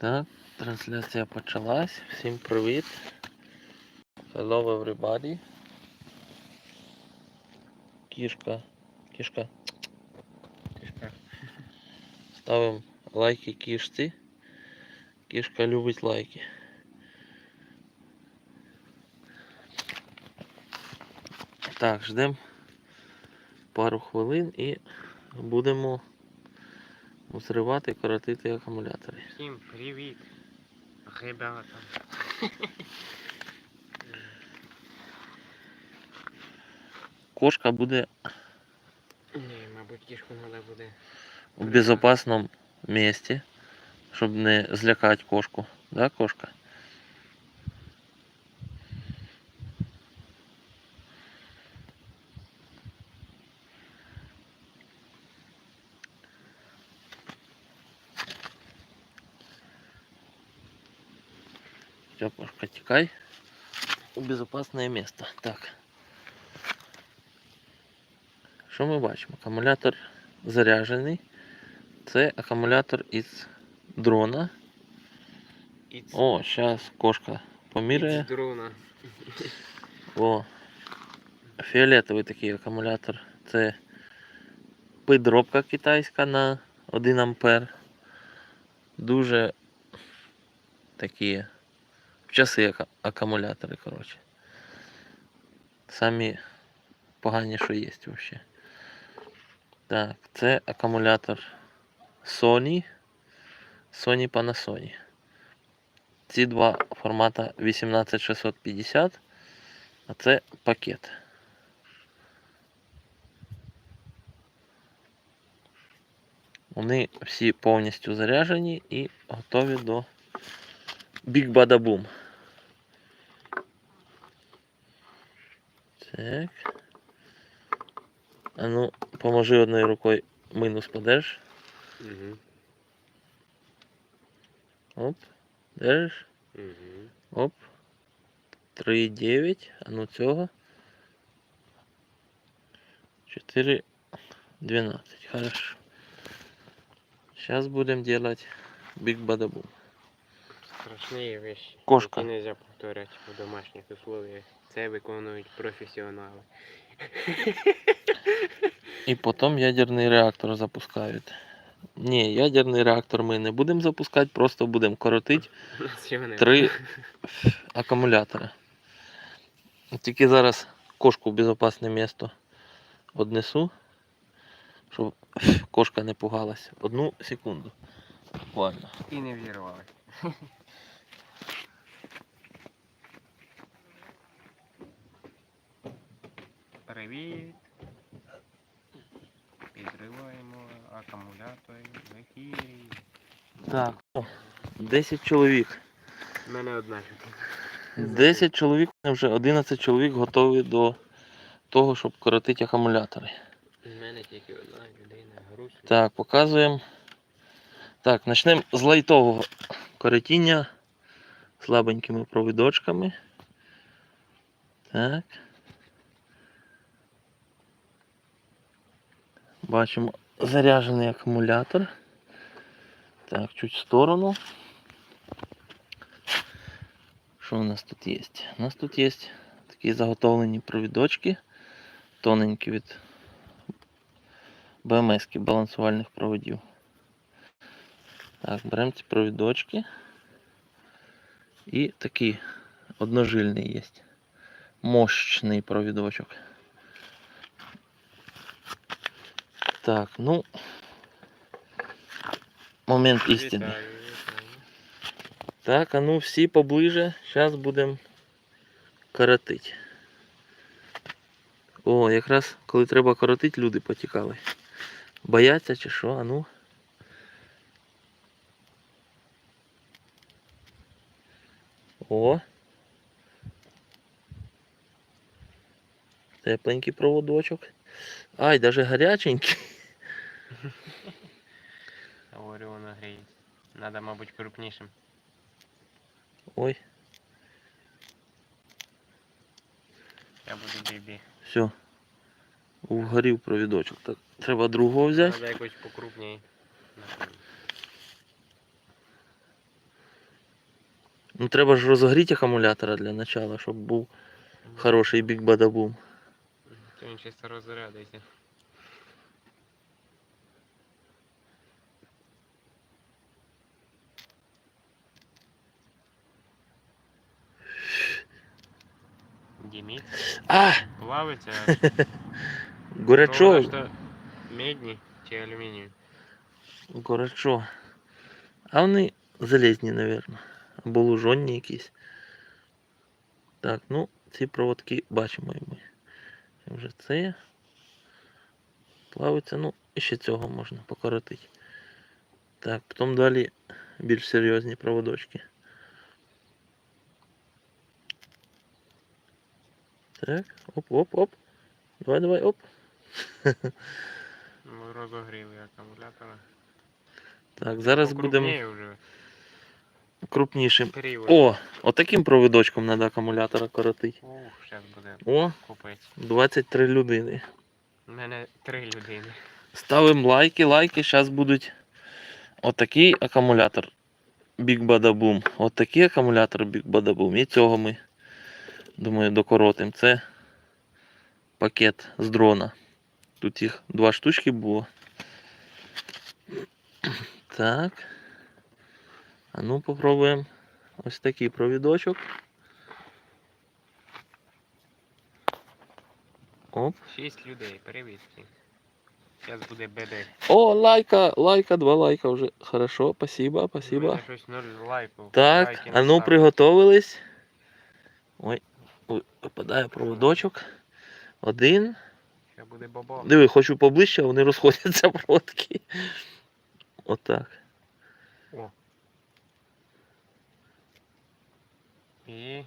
Так, трансляція почалась. Всім привіт. Hello everybody. Кішка. Кішка. Кішка. Ставимо лайки кішці. Кішка любить лайки. Так, ждемо пару хвилин і будемо зривати, коротити акумулятори. Всім привіт, ребята. Кошка буде Ні, мабуть, кішку треба буде. в безпечному місці, щоб не злякати кошку. Да, кошка? Все, кошка, тікай у безопасне место. Так. Що ми бачимо? Акумулятор заряджений. Це акумулятор із дрона. Іц, О, зараз кошка поміряє. дрона. О, фіолетовий такий акумулятор. Це підробка китайська на 1 ампер. Дуже такі в часи ака- акумулятори, коротше. Самі погані, що є взагалі. Так, це акумулятор Sony. Sony Panasonic. Ці два формата 18650, а це пакет. Вони всі повністю заряджені і готові до Big Bada Boom. Так. А ну, поможи одною рукою минус подержиш. Угу. Оп. Держиш. Угу. Оп. 3,9. А ну цього. 4,12. Хорошо. Сейчас будем делать Bada Boom. Страшні вещи. Кошка. Які нельзя повторяти в домашніх условиях. Це виконують професіонали. І потім ядерний реактор запускають. Ні, ядерний реактор ми не будемо запускати, просто будемо коротити три акумулятора. Тільки зараз кошку в безпечне місто однесу, щоб кошка не пугалась. Одну секунду. Буквально. І не вірвали. Привіт. Підриваємо акумулятори в ефірі. Так. О, 10 чоловік. У мене одна. 10 чоловік, вже 11 чоловік готові до того, щоб коротити акумулятори. У мене тільки одна людина груз. Так, показуємо. Так, почнемо з лайтового коротіння слабенькими провідочками. Так. Бачимо заряджений акумулятор. Так, чуть в сторону. Що у нас тут є? У нас тут є такі заготовлені провідочки, тоненькі від БМС балансувальних проводів. Так, беремо ці провідочки. І такий одножильний є. Мощний провідочок. Так, ну. Момент істини. Так, а ну всі поближе. Зараз будемо коротити. О, якраз коли треба коротити, люди потікали. Бояться чи що? А ну. О. Тепленький проводочок. Ай, даже гаряченький. Говорю, воно гріється. Надо, мабуть, крупнішим. Ой, Я буду бібі. все. Вгорів провідочок. Так, треба другого взяти. Треба якось покрупніше. Ну треба ж розогріти акумулятора для начала, щоб був хороший бік бадабум. То він чисто розрядиться. Діміт. А! Плавиться. Горячо! Що медні чи алюмінієві? Горячо. А вони залізні, мабуть. Або лужонні якісь. Так, ну, ці проводки бачимо і ми. І Вже це. Плавиться, ну, і ще цього можна покоротити. Так, потім далі більш серйозні проводочки. Так, оп-оп-оп. Давай, давай, оп. Ми розогріли акумулятора. Так, зараз будемо крупнішим. О, отаким проводочком треба акумулятора коротити. Ух, зараз буде О, купець. 23 людини. У мене три людини. Ставимо лайки, лайки. Зараз будуть отакий акумулятор Big Bada Boom. Отакий акумулятор Big Bada Boom. І цього ми, думаю, докоротимо. Це пакет з дрона. Тут їх два штучки було. Так. А ну попробуємо ось такий провідочок. Оп. Шість людей, привіт. Зараз буде БД. О, лайка, лайка, два лайка вже. Хорошо, спасибо, спасибо. щось нуль лайків. Так, Лайки а ну приготовились. Ой, випадає проводочок. Один. Буде бобо. Диви, хочу поближче, а вони розходяться проводки. Отак. І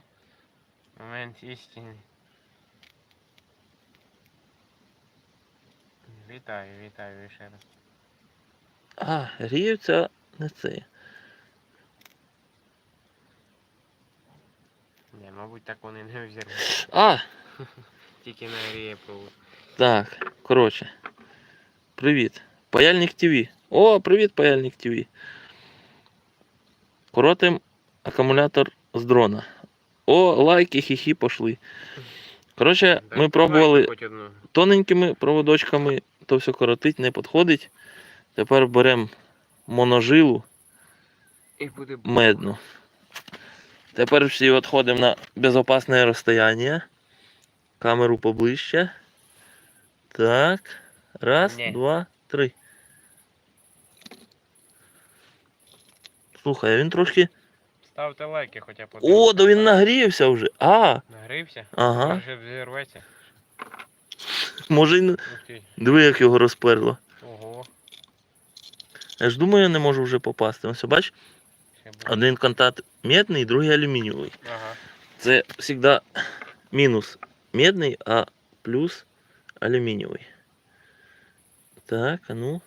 момент істини. Вітаю, вітаю ще раз. А, гріються не це. Ні, мабуть, так вони не взірвуть. А, Тільки на провод. так, коротше. Привіт. Паяльник ТВ. О, привіт, паяльник ТВ. Коротим акумулятор з дрона. О, лайки, хі-хі пошли. Коротше, Так, ми пробували тоненькими проводочками, то все коротить, не підходить. Тепер беремо моножилу І буде медну. Тепер всі відходимо на безпечне розстояння. Камеру поближче. Так. Раз, Ні. два, три. Слухай, а він трошки. Ставте лайки хоча б. О, да він нагрівся вже. А, Нагрівся? ага. Вже взірветься. Може й. Диви, як його розперло. Ого. Я ж думаю, я не можу вже попасти. Ось бач. Один контакт медний, другий алюмінієвий. Ага. Це завжди мінус медний, а плюс алюмінієвий. Так, а ну.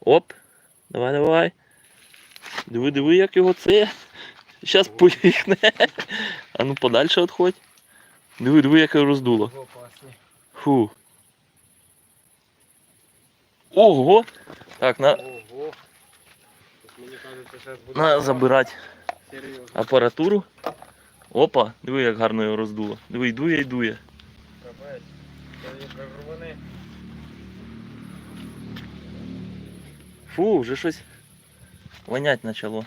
Оп. Давай, давай. Диви, диви, як його це. Зараз поїхне. А ну подальше відходь. Диви, диви, як його роздуло. Фу. Ого! Так, на, Ого. На забирати апаратуру. Опа, диви, як гарно його роздуло. Диви. Капець. Це як. Фу, вже щось вонять почало.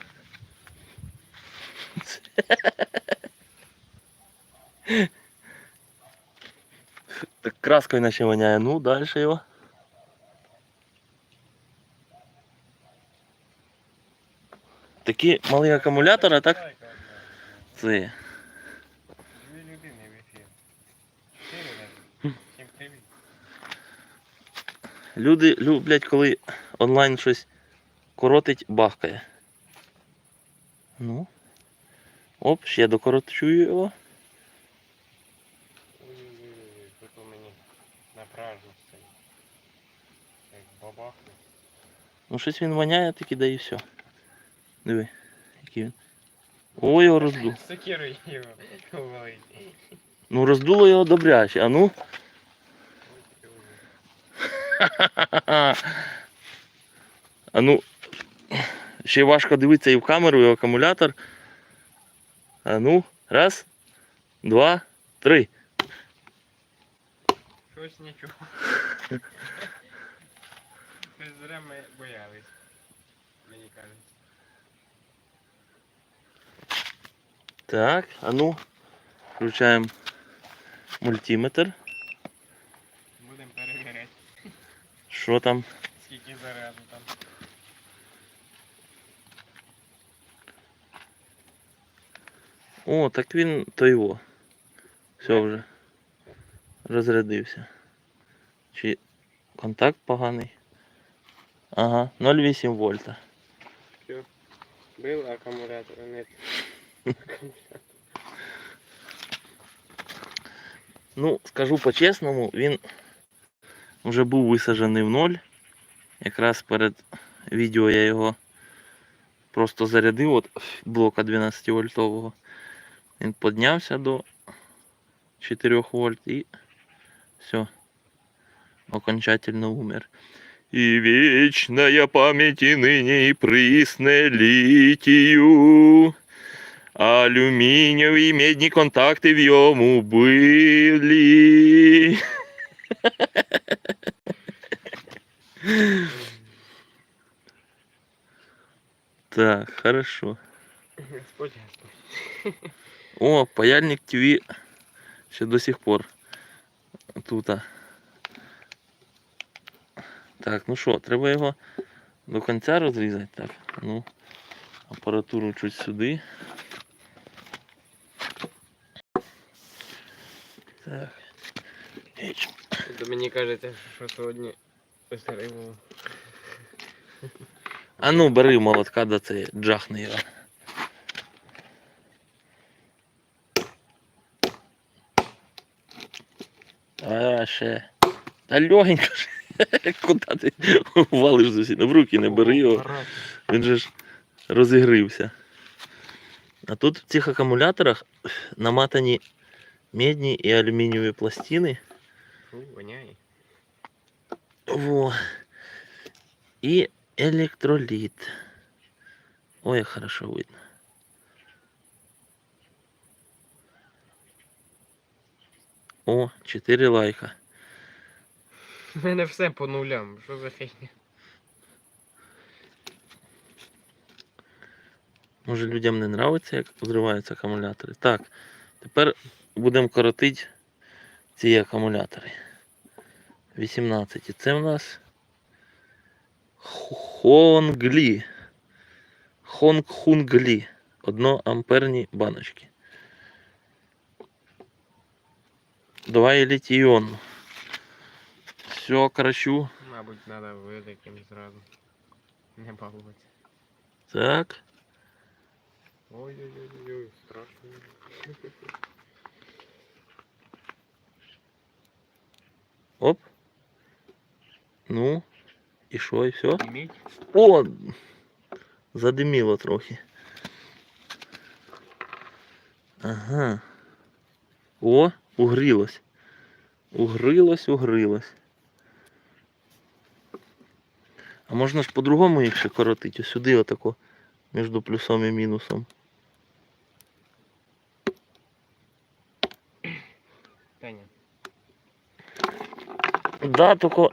Так краскою наче воняє. Ну, далі його. Такі малі акумулятори, так це. Дві людини в ефір. Чотири навіть. Всім привіт. Люди люблять, коли онлайн щось коротить, бахкає. Ну. Оп, ще докорочую його. Ой-ой-ой, тут у мені напражно стоїть. Як бабахне. Ну щось він воняє, таки да і все. Диви, який він. Ой, його роздуло. Сокирою його валить. Ну роздуло його добряче, а ну. А ну. Ще важко дивитися і в камеру, і в акумулятор. А ну, раз, два, три. Щось нічого. Щось зря ми боялись. Так, а ну, включаємо мультиметр. Будемо перевіряти, Що там? скільки заряду там. О, так він то його. Все вже. Розрядився. Чи контакт поганий? Ага, 0,8 вольта. Был акумулятор, нет. Ну, скажу по-чесному, він вже був висаджений в ноль. Якраз перед відео я його просто зарядив от блока 12 вольтового. Він піднявся до 4 вольт і все. Окончательно умер. И вечная память и ныне и присне литию. Алюмінієві і медні контакти в йому були. Так, хорошо. О, паяльник ТВ ще до сих пор тут. Так, ну що, треба його до кінця розрізати. Так, ну, апаратуру чуть сюди. Так. То мені кажеться, що сьогодні старий. А ну, бери молотка, да це джахни його. А, ще. Та легенько ж. Куди ти валиш з? В руки не бери його. Він же ж розігрився. А тут в цих акумуляторах наматані медні і алюмінієві пластини. Фу, воняє. Во. И электролит. Ой, як хорошо видно. О, 4 лайка. У мене все по нулям. Що за фігня? Може людям не нравиться, як взриваються акумулятори. Так, тепер будемо коротити ці акумулятори. 18. Це в нас Хонглі. Хонгхунглі. Одноамперні баночки. Давай літійон. Все, кращу. Мабуть, треба великим зразу. Не балуватися. Так. Ой-ой-ой, страшно. Оп. Ну. І що, і все? О! Задиміло трохи. Ага. О, угрілось. Угрилось, угрилось. А можна ж по-другому їх ще коротити. Ось сюди отако. Між плюсом і мінусом. Та ні. Да, тільки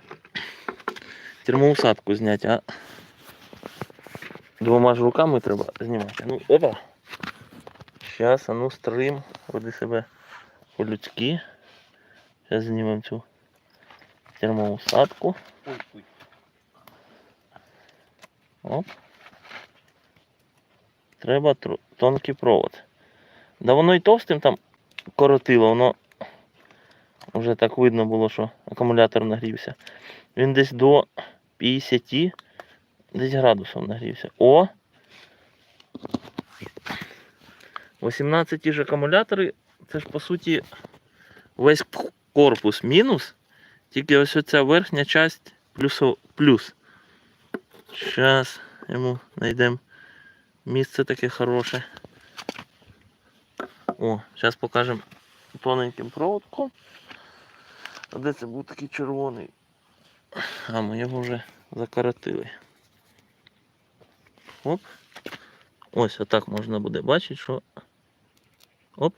термоусадку зняти, а двома ж руками треба знімати. Ну, опа. Зараз, а ну стрим, веди себе по-людськи. Зараз знімемо цю термоусадку. Оп. Треба тонкий провод. Да воно і товстим там коротило, воно вже так видно було, що акумулятор нагрівся. Він десь до 50 десь градусів нагрівся. О! 18 ті ж акумулятори, це ж по суті весь корпус мінус, тільки ось оця верхня часть плюсо, плюс. Зараз йому знайдемо місце таке хороше. О, зараз покажемо тоненьким проводком. А де це був такий червоний? А ми його вже закоротили. Оп. Ось отак можна буде бачити, що Оп.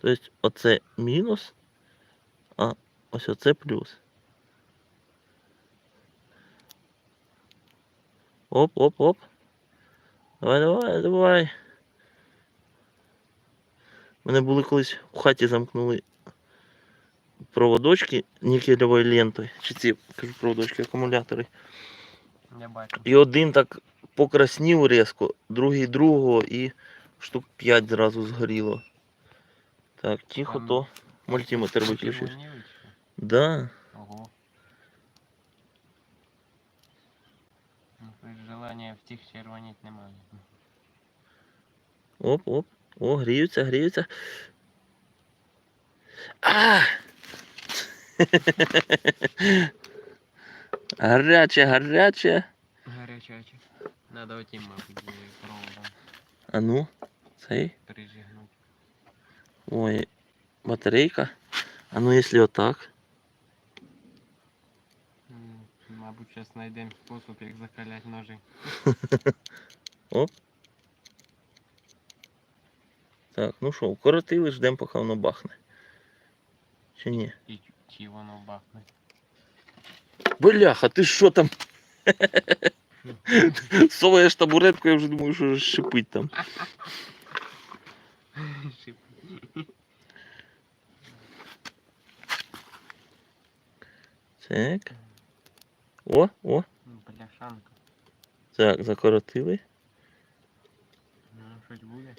Тобто оце мінус, а ось оце плюс. Оп, оп, оп. Давай, давай, давай. Мене були колись в хаті замкнули проводочки нікелевою лентою. Чи ці кажу проводочки, акумулятори. Я бачу. І один так покраснів різко, другий другого і штук 5 зразу згоріло. Так, тихо, Там то мультиметр виключив. Да. Ого. Ну, желання в тих червоніть немає. Оп, оп. О, гріються, гріються. А! гаряче, гаряче. Гарячаче. Надо отім, мабуть, проводом А ну, цей. прижигнути. Ой, батарейка. А ну, якщо отак. М, Мабуть, зараз знайдемо спосіб, як закаляти ножи. Так, ну що, укоротили, ждемо, поки воно бахне. Чи ні? І чи воно бахне. Бляха, ти що там? Соваєш табуретку, я вже думаю, що шипить там. Так. О, о. Бляшанка. Так, закоротили. Ну, щось буде.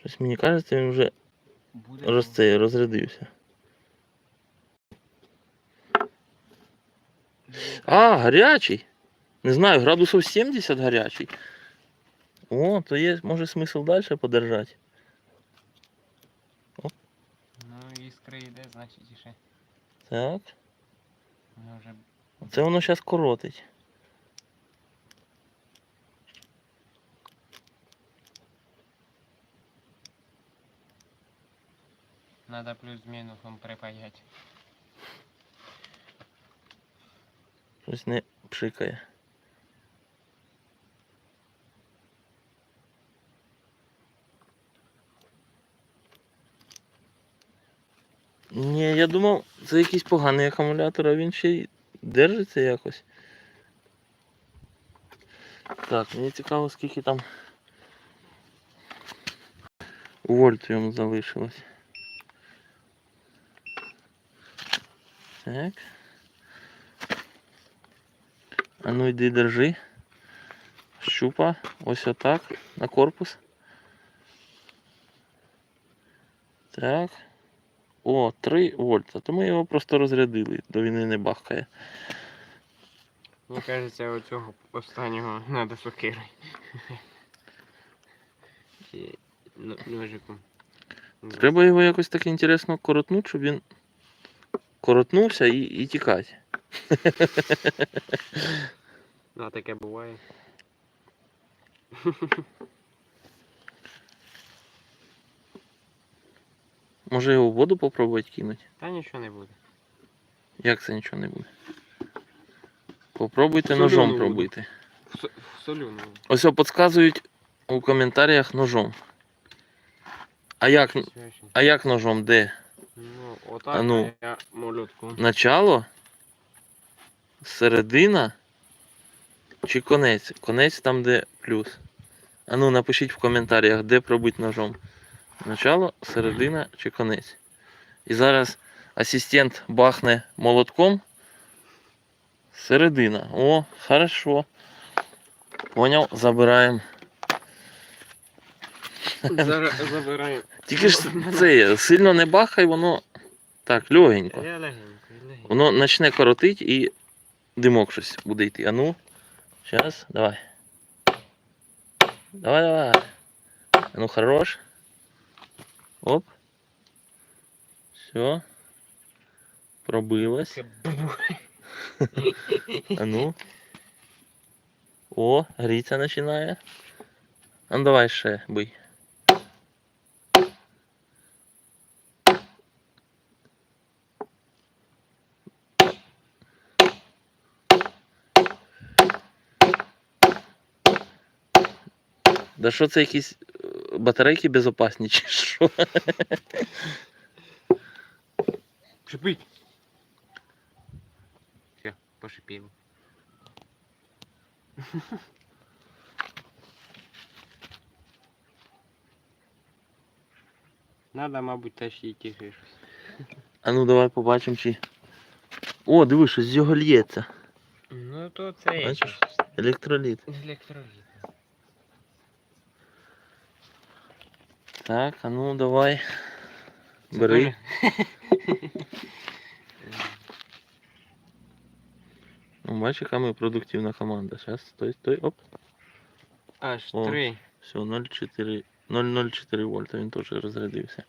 Щось мені кажеться, він вже Буде. роз, це, розрядився. А, гарячий. Не знаю, градусів 70 гарячий. О, то є, може смисл далі подержати. Ну, іскри йде, значить, і ще. Так. Воно вже Це воно зараз коротить. Надо плюс мінусом припаять. Щось не пшикає. Ні, я думав, це якийсь поганий акумулятор, а він ще й держиться якось. Так, мені цікаво, скільки там вольт йому залишилось. Так. А ну йди держи. Щупа. Ось отак. На корпус. Так. О, 3 вольта. То ми його просто розрядили, до війни не бахкає. Мені кажеться, оцього останнього треба сокири. Ножиком. Треба його якось так інтересно коротнути, щоб він коротнувся і, і тікати. А таке буває. Може його в воду попробувати кинути? Та нічого не буде. Як це нічого не буде? Попробуйте Соляну ножом воду. пробити. Солюну. Ось підказують у коментарях ножом. А як, а як ножом? Де? Ну, отак А ну. я молотку. Начало? Середина? Чи конець? Конець там, де плюс. А ну напишіть в коментарях, де пробити ножом. Начало, середина чи конець. І зараз асистент бахне молотком. Середина. О, хорошо. Поняв, забираємо. Зараз забираю. Тільки ж це сильно не бахай, воно так, легенько. Я легенько, легенько. Воно почне коротить і димок щось буде йти. А ну, зараз, давай. Давай, давай. А ну хорош. Оп. Все. Пробилось. А ну. О, гріться починає. А ну давай ще бий. Да що це якісь е, батарейки безопасні, чи що? Шипить. Все, пошипіло. Надо, мабуть, теж їй тихо щось. А ну давай побачимо, чи. О, диви, щось з його лється. Ну то це Бачиш? Електроліт. електроліт. Так, а ну давай. Бери. Ну, бачиш, яка ми продуктивна команда. Зараз, стой, стой, оп. Аж О. три. Все, 0,4 0,04 вольта, він теж розрядився.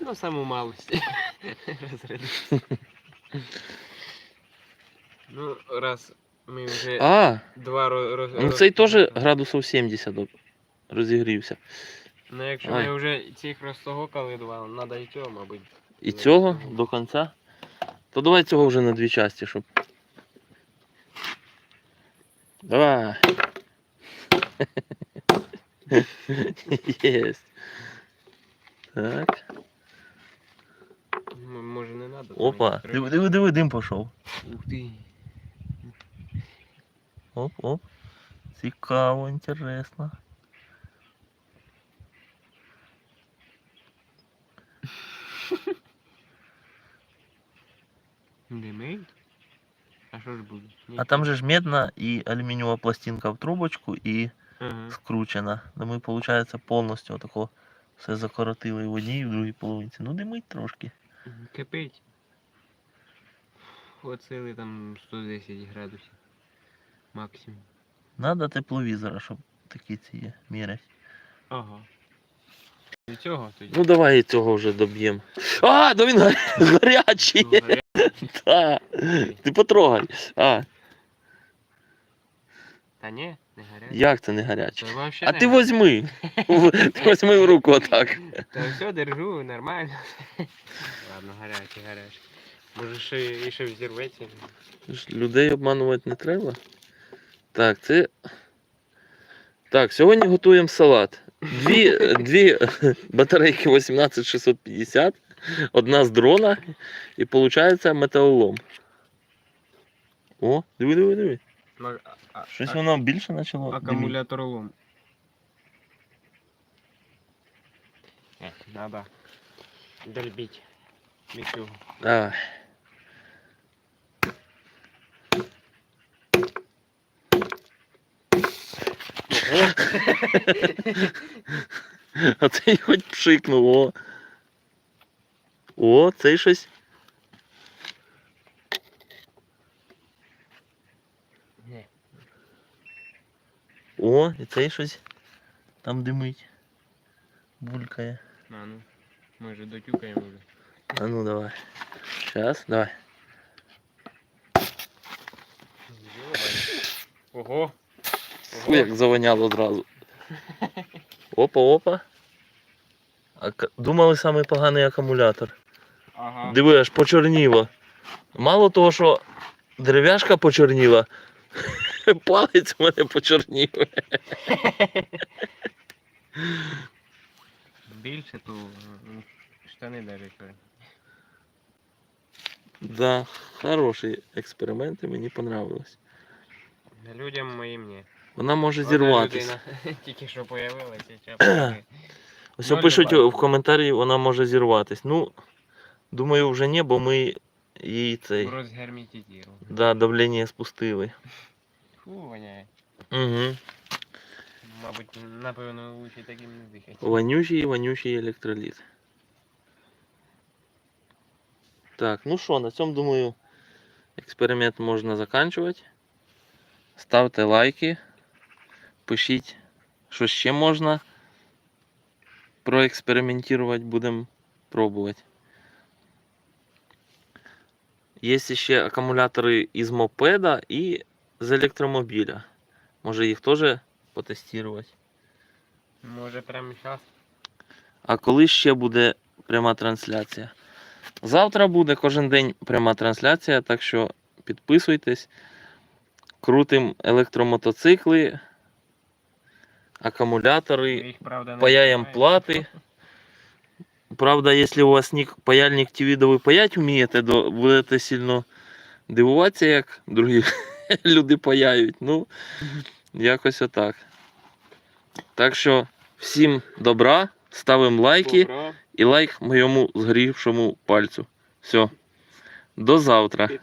Ну, саму малость. Розрядився. Ну, раз ми вже А, два ро- роз... ну цей теж градусів 70 розігрівся. Ну, якщо Ай. ми вже цих розтогокали два, треба і цього, мабуть. І Ну, цього ну. до кінця. То давай цього вже на дві часті, щоб. Давай. Єсть. Так. М- Може не треба. Опа. Диви, диви, диви, дим пішов. Ух ти. Оп, оп. Цікаво, інтересно. Димить? А що ж буде? А там же ж медна і алюмінієва пластинка в трубочку і Ага. скручена. Ну ми, виходить, повністю отако все закоротили в одній і в другій половинці. Ну, димить трошки. Кипить. От сили там 110 градусів. Максимум. Надо тепловізора, щоб такі ці є мірять. Ага. Від цього тоді. Ну давай і цього вже доб'ємо. А, да він гаря- гарячий. Та. Ти потрогай. А, Та ні, не гарячий. як це не гарячий? Та вообще А не ти возьми. В- Ти возьми в руку отак. Та все, держу, нормально. Ладно, гарячий, гарячий. Може ще і ще взірветься. Ж Людей обманувати не треба. Так, це. Так, сьогодні готуємо салат. Дві, дві батарейки 18650, одна з дрона і виходить металолом. О, диви, диви, диви. Ну, Щось воно більше почало. Акумулятор лом. Надо дольбить від цього. Давай. А цей хоч пшикнув, о. О, цей щось. О, і цей щось там димить. Булькає. А, ну, ми вже дотюкаємо вже. А ну давай. Сейчас, давай. Ого. Фу, як завоняло одразу. Опа, опа. Ака- Думали самий поганий акумулятор. Ага. Диви, аж почорніло. Мало того, що дерев'яшка почорніла, палець у мене почорнів. Більше, то штани навіть. Да, хороші експерименти, мені понравилось. Людям моїм ні. Вона може зірватися. Тільки що появилася, чапки. Ось пишуть в коментарі, вона може зірватись. Ну, думаю, вже ні, бо ми їй цей. Розгерметизував. Да, давлення спустили. Фу, воняє. Угу. Мабуть, напевно, лучше таким не дихати. Вонючий, вонючий електроліт. Так, ну що, на цьому, думаю, експеримент можна закінчувати. Ставте лайки, пишіть, що ще можна проекспериментувати, будемо пробувати. Є ще акумулятори із мопеда і з електромобіля. Може їх теж потестувати. Може прямо зараз? А коли ще буде пряма трансляція? Завтра буде кожен день пряма трансляція, так що підписуйтесь. Крутим електромотоцикли. акумулятори, паяємо плати. Правда, якщо у вас нік, паяльник тівідовий паять вмієте, то будете сильно дивуватися, як другі люди паяють. Ну, якось отак. Так що всім добра, ставимо лайки Добра, і лайк моєму згорівшому пальцю. Все. До завтра.